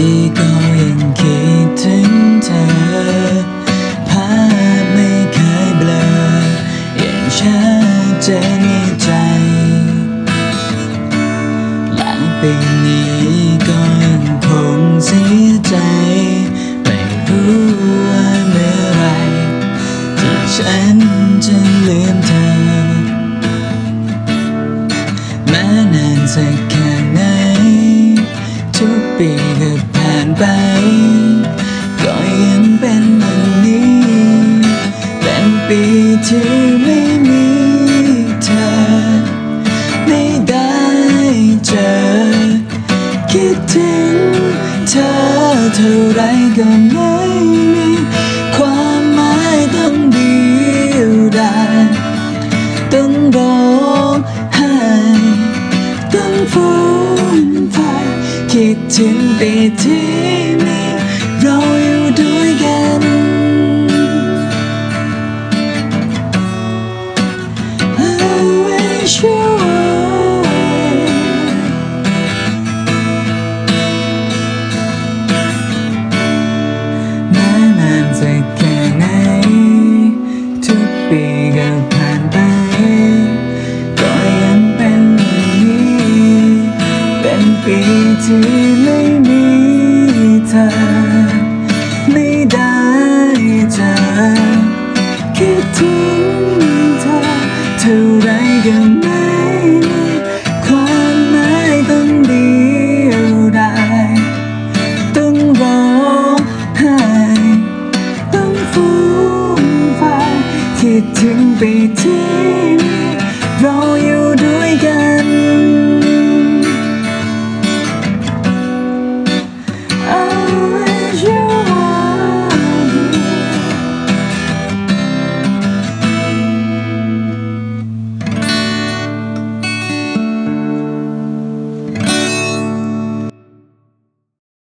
ที่ก็ยังคิดถึงเธอ ภาพไม่เคยเบลอ อย่างชัดเจนในใจ หลังปีนี้ก็ยังคงเสียใจ ที่ไม่มีเธอ ไม่ได้เจอ คิดถึงเธอเท่าไรก็ไม่มีความหมายต้องเดียวดายต้องร้องไห้ต้องฟูมไฟคิดถึงปีที่มีเราอยู่ด้วยกัน ที่ไม่มีเธอ ไม่ได้เจอคิดถึงเธอเท่าไรก็ไม่มีความหมายต้องเดียวดายต้องร้องไห้ต้องฟูมไฟายคิดถึงไปที่มีเราอยู่ด้วย